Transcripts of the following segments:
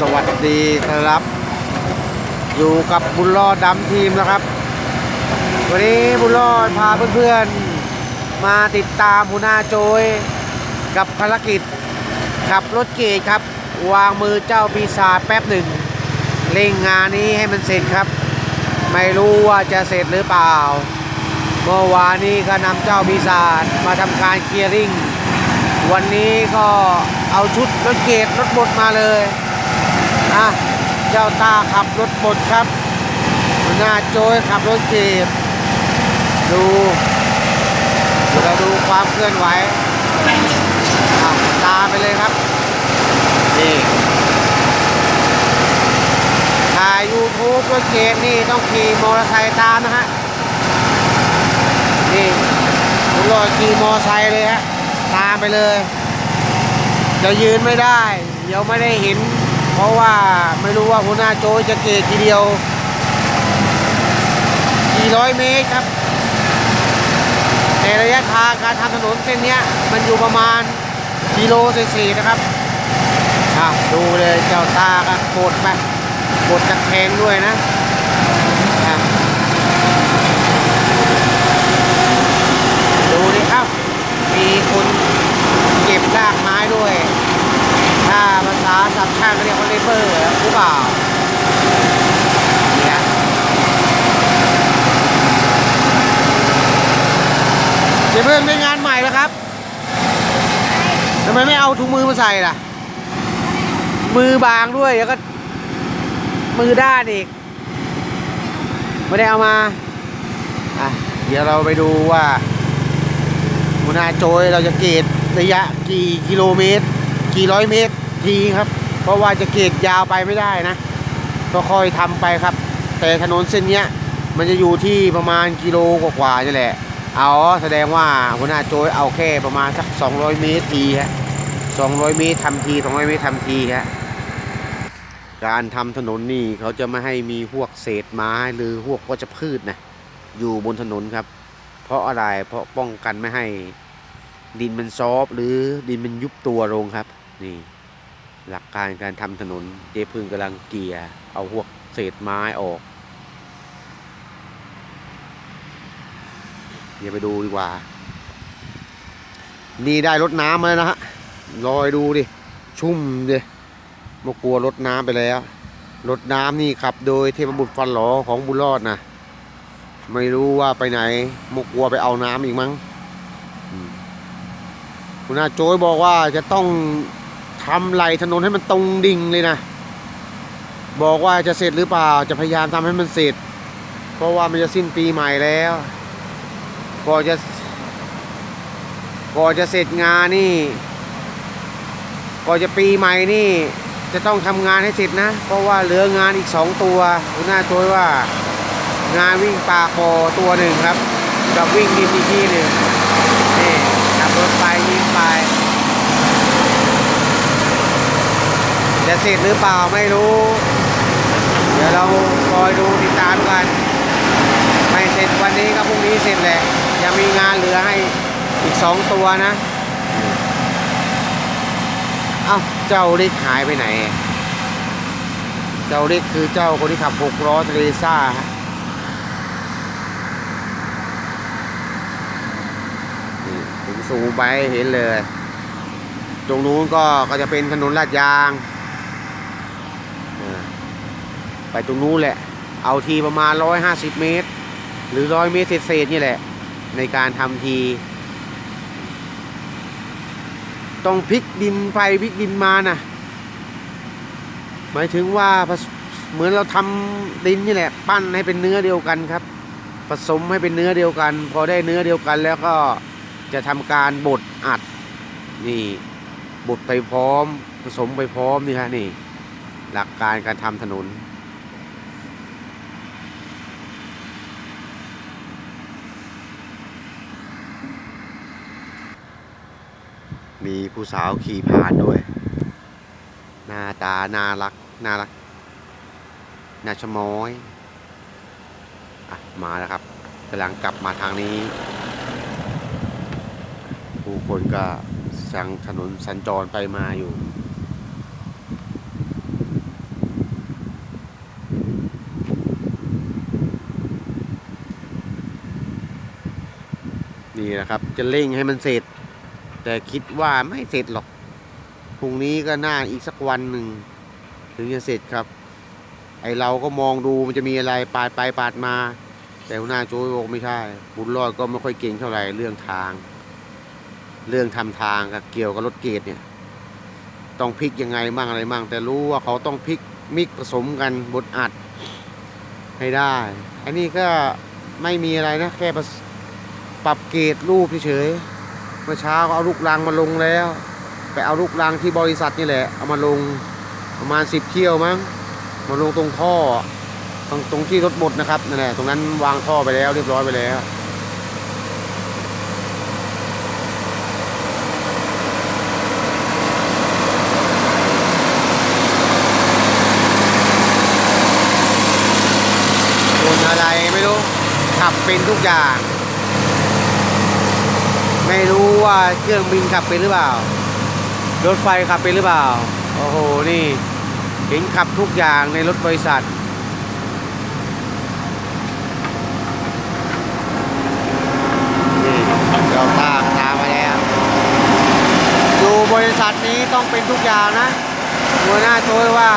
สวัสดีครับ อยู่กับบุญรอดดำทีมนะครับ วันนี้บุญรอดพาเพื่อนๆ มาติดตามหัวหน้าโจย กับภารกิจขับรถเกตครับ วางมือเจ้าปีศาจแป๊บหนึ่งเร่งงานนี้ให้มันเสร็จครับ ไม่รู้ว่าจะเสร็จหรือเปล่า เมื่อวานนี้ก็นำเจ้าปีศาจมาทำการเคลียร์ริ่งวันนี้ก็เอาชุดรถเกตรถบดมาเลย อะเจ้าตาขับรถบดครับหัวหน้าโจยขับรถเกตดูเดี๋ยวเราดูความเคลื่อนไหวตามไปเลยครับนี่ถ่ายยูทูบรถเกตนี่ต้องขี่มอเตอร์ไซค์ตามนะฮะนี่ผมรอขี่มอเตอร์ไซค์เลยฮะตามไปเลยจะยืนไม่ได้ เดี๋ยวไม่ได้เห็น เพราะว่าไม่รู้ว่าหัวหน้าโจจะเกตทีเดียวกี่ร้อยเมตรครับแต่ระยะทางการทำถนนเส้นนี้มันอยู่ประมาณกิโลเศษนะครับอะดูเลยเจ้าตาก็กดไปวดจากแทงด้วยนะดูดิครับ มีคนเก็บรากไม้ด้วย ถ้าภาษาสับช่างก็เรียกว่าเลเบอร์หรือเปล่าเนี่ยเดี๋ยวเพิ่งได้งานใหม่แล้วครับทำไมไม่เอาถุงมือมาใส่ล่ะ มือบางด้วยแล้วก็ มือด้านอีก ไม่ได้เอามา อะ เดี๋ยวเราไปดูว่าหัวหน้าโจยเราจะเกตระยะกี่กิโลเมตร กี่ร้อยเมตรทีครับ เพราะว่าจะเกตยาวไปไม่ได้นะก็ค่อยทำไปครับ แต่ถนนเส้นเนี้ยมันจะอยู่ที่ประมาณกิโลกว่าๆนี่แหละ เอาแสดงว่าหัวหน้าโจยเอาแค่ประมาณสัก 200 เมตรทีฮะ 200 เมตรทำที 200 เมตรทำทีฮะ การทำถนนนี่เขาจะไม่ให้มีพวกเศษไม้หรือพวกวัชพืชนะ อยู่บนถนนครับ เพราะอะไร เพราะป้องกันไม่ให้ดินมันซอฟหรือดินมันยุบตัวลงครับ นี่ หลักการการทำถนนเจพึ่งกำลังเกลี่ยเอาพวกเศษไม้ออก เดี๋ยวไปดูดีกว่า นี่ได้รถน้ำมาแล้วนะฮะลอยดูดิ ชุ่มดิมากลัวรถน้ำไปแล้วรถน้ำนี่ขับ โดยเทพบุตรฟันหลอของบุญรอดนะไม่รู้ว่าไปไหนมุกวัวไปเอาน้ำอีกมั้งคุณอาโจยบอกว่าจะต้องทำไหลถนนให้มันตรงดิ่งเลยนะ บอกว่าจะเสร็จหรือเปล่าจะพยายามทำให้มันเสร็จ เพราะว่ามันจะสิ้นปีใหม่แล้ว ก่อจะก่อจะเสร็จงานนี่ก่อจะปีใหม่นี่ จะต้องทำงานให้เสร็จนะ เพราะว่าเหลืองานอีกสองตัวคุณอาโจยว่า งานวิ่งปลาคอตัวหนึ่งครับกับวิ่งดินอีกที่หนึ่งนี่ขับรถไปยิงไปจะเสร็จหรือเปล่าไม่รู้ เดี๋ยวเราคอยดูติดตามกัน ร็จวันนี้ก็พรุ่งนี้เสร็จแหละยังมีงานเหลือให้อีกสองตัวนะเอ้าเจ้าริกหายไปไหน เจ้าริกคือเจ้าคนที่ขับหกล้อเทเรซ่าฮะนี่ถึงสูงไปเห็นเลย ตรงนู้นก็ก็จะเป็นถนนลาดยาง ไปตรงนู้นแหละ เอาทีประมาณ150เมตร หรือ100เมตรเศษนี่แหละ ในการทำที ต้องพลิกดินไปพลิกดินมานะหมายถึงว่าเหมือนเราทำดินนี่แหละ ปั้นให้เป็นเนื้อเดียวกันครับ ผสมให้เป็นเนื้อเดียวกัน พอได้เนื้อเดียวกันแล้วก็จะทำการบดอัดนี่บดไปพร้อม ผสมไปพร้อมนี่ฮะนี่ หลักการการทำถนนีผู้สาวขี่ผ่านด้วย หน้าตาน่ารักน่ารักน่าชม้อยอะมาแล้วครับกำลังกลับมาทางนี้ ผู้คนก็สังถนนสัญจรไปมาอยู่นี่นะครับ จะเร่งให้มันเสร็จ แต่คิดว่าไม่เสร็จหรอกพรุ่งนี้ก็น่าอีกสักวันหนึ่งถึงจะเสร็จครับ ไอเราก็มองดูมันจะมีอะไรปาดไปปาดมา แต่หัวหน้าโจ้ยบอกไม่ใช่ บุญรอดก็ไม่ค่อยเก่งเท่าไหร่เรื่องทาง เรื่องทำทางกับเกี่ยวกับรถเกตเนี่ย ต้องพลิกยังไงมั่งอะไรมั่งแต่รู้ว่าเขาต้องพลิกมิกผสมกันบดอัดให้ได้ อันนี้ก็ไม่มีอะไรนะ แค่ปรับเกรดรูปเฉย มื่อเช้าก็เอาลูกรังมาลงแล้ว ไปเอาลูกรังที่บริษัทนี่แหละ เอามาลงประมาณสิบเที่ยวมั้ง มาลงตรงท่อ ตรงตรงที่รถหมดนะครับนั่นแหละตรงนั้นวางท่อไปแล้วเรียบร้อยไปแล้วคนอะไรไม่รู้ขับเป็นทุกอย่าง ไม่รู้ว่าเครื่องบินขับเป็นหรือเปล่า รถไฟขับเป็นหรือเปล่า โอ้โห นี่ เห็นขับทุกอย่างในรถบริษัท นี่เราตาตามมาแล้วอยู่บริษัทนี้ต้องเป็นทุกอย่างนะหัวหน้าโชยว่า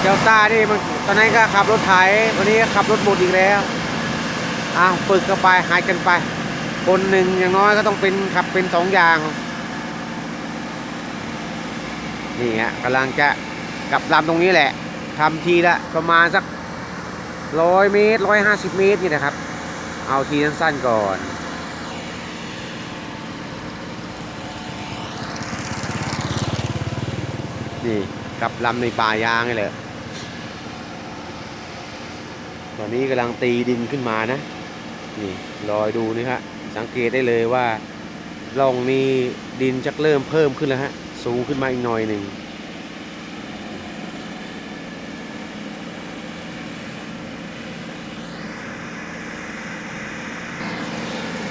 เจ้าตานี่มันตอนนั้นก็ขับรถไถวันนี้ก็ขับรถบดอีกแล้ว อ้าฝึกกันไปหายกันไป คนหนึ่งอย่างน้อยก็ต้องเป็นขับเป็นสองอย่างนี่ฮะกำลังจะกลับลำตรงนี้แหละทำทีละประมาณสักร้อยเมตรร้อยห้าสิบเมตรนี่นะครับ เอาทีสั้นๆก่อนนี่กลับลำในป่ายางนี่แหละตอนนี้กำลังตีดินขึ้นมานะ นี่รอยดูนี่ฮะสังเกตได้เลยว่าร่องนี้ดินจะเริ่มเพิ่มขึ้นแล้วฮะสูงขึ้นมาอีกหน่อยหนึ่ง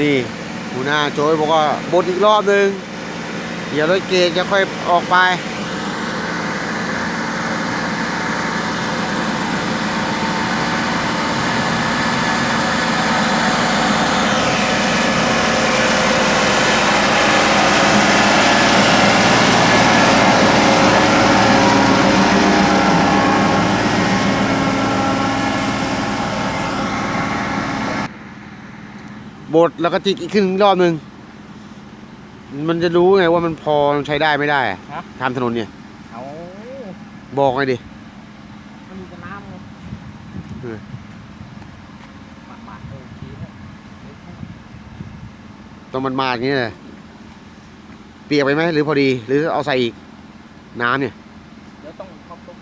นี่หัวหน้าโจยบอกว่าบดอีกรอบหนึ่งเดี๋ยวรถเกจจะค่อยออกไป บดแล้วก็จิกอีกขึ้นรอบหนึ่งมันจะรู้ไงว่ามันพอใช้ได้ไม่ได้อะฮะ ทำถนนเนี่ย เอาบอกไงดิ มันมีแต่น้ำไงเออ หมาดหมาดๆโอเคนะต้องมันมาอย่างนี้เลยเปียกไปไหมหรือพอดี หรือเอาใส่อีกน้ำเนี่ย เดี๋ยวต้องเข้าต้ม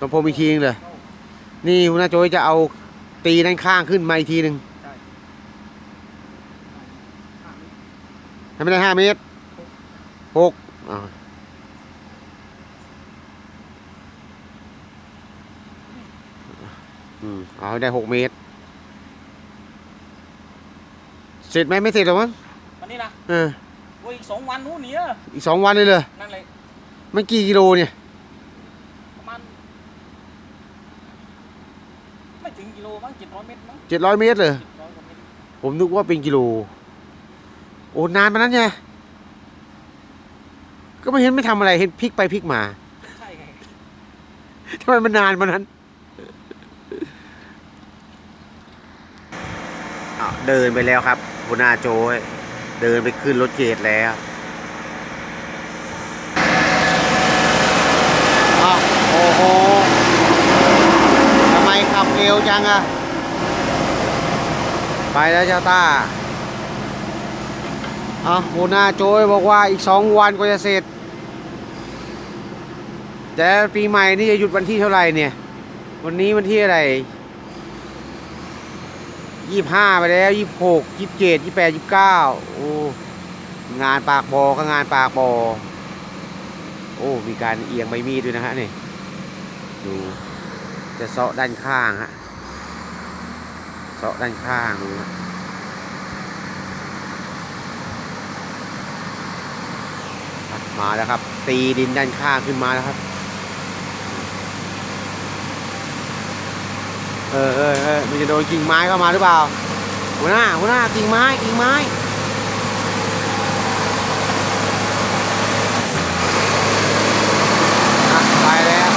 ต้องพรมอีกทีนึงเลย นี่คุณน้าโจยจะเอาตีด้านข้างขึ้นมาอีกทีหนึ่ง ใช่ให้ไม่ได้ห้าเมตรหกอ่าอืมเอาให้ได้หกเมตร เสร็จไหมไม่เสร็จหรอกมั้งวันนี้นะเออโอ้ยอีกสองวันนู้นเนี่ยอีกสองวันเลยเลยนั่นเลยมันกี่กิโลเนี่ยประมาณไม่ถึงกิโลมั้งเจ็ดร้อยเมตรมั้งเจ็ดร้อยเมตรเลยเจ็ดร้อยกว่าเมตรผมนึกว่าเป็นกิโล โอ้นานมานั้นไงก็ไม่เห็นไม่ทำอะไรเห็นพลิกไปพลิกมาใช่ไงทำไมมันนานมานั้นอ้าวเดินไปแล้วครับหัวหน้าโจยเดินไปขึ้นรถเกตแล้วอ้าวโอ้โหทำไมขับเร็วจังอะไปแล้วเจ้าต้า อ้าวหัวหน้าโจยบอกว่าอีกสองวันก็จะเสร็จ แต่ปีใหม่นี่จะหยุดวันที่เท่าไหร่เนี่ย วันนี้วันที่อะไรยี่ห้าไปแล้วยี่หกยี่เจ็ดยี่แปดยี่เก้าโอ้งานปากบอก็งานปากบอโอ้ มีการเอียงใบมีดด้วยนะฮะนี่ดูจะเซาะด้านข้างฮะเซาะด้านข้างดูฮะ มาแล้วครับ ตีดินด้านข้างขึ้นมาแล้วครับ เออเออเออมันจะโดนกิ่งไม้เข้ามาหรือเปล่าหัวหน้าหัวหน้ากิ่งไม้กิ่งไม้ไปแล้ว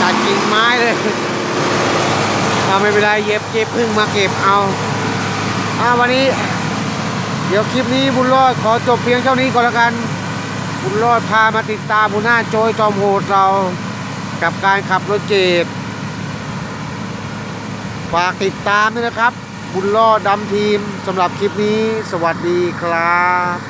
ตัดกิ่งไม้เลยไม่เป็นไรเย็บเก็บพึ่งมาเก็บเอาอ่าวันนี้ เดี๋ยวคลิปนี้บุญรอดขอจบเพียงเท่านี้ก่อนละกัน บุญรอดพามาติดตามหัวหน้าโจยจอมโหดเรา กับการขับรถเจดฝากติดตามด้วยนะครับ บุญรอดดำทีมสำหรับคลิปนี้ สวัสดีครับ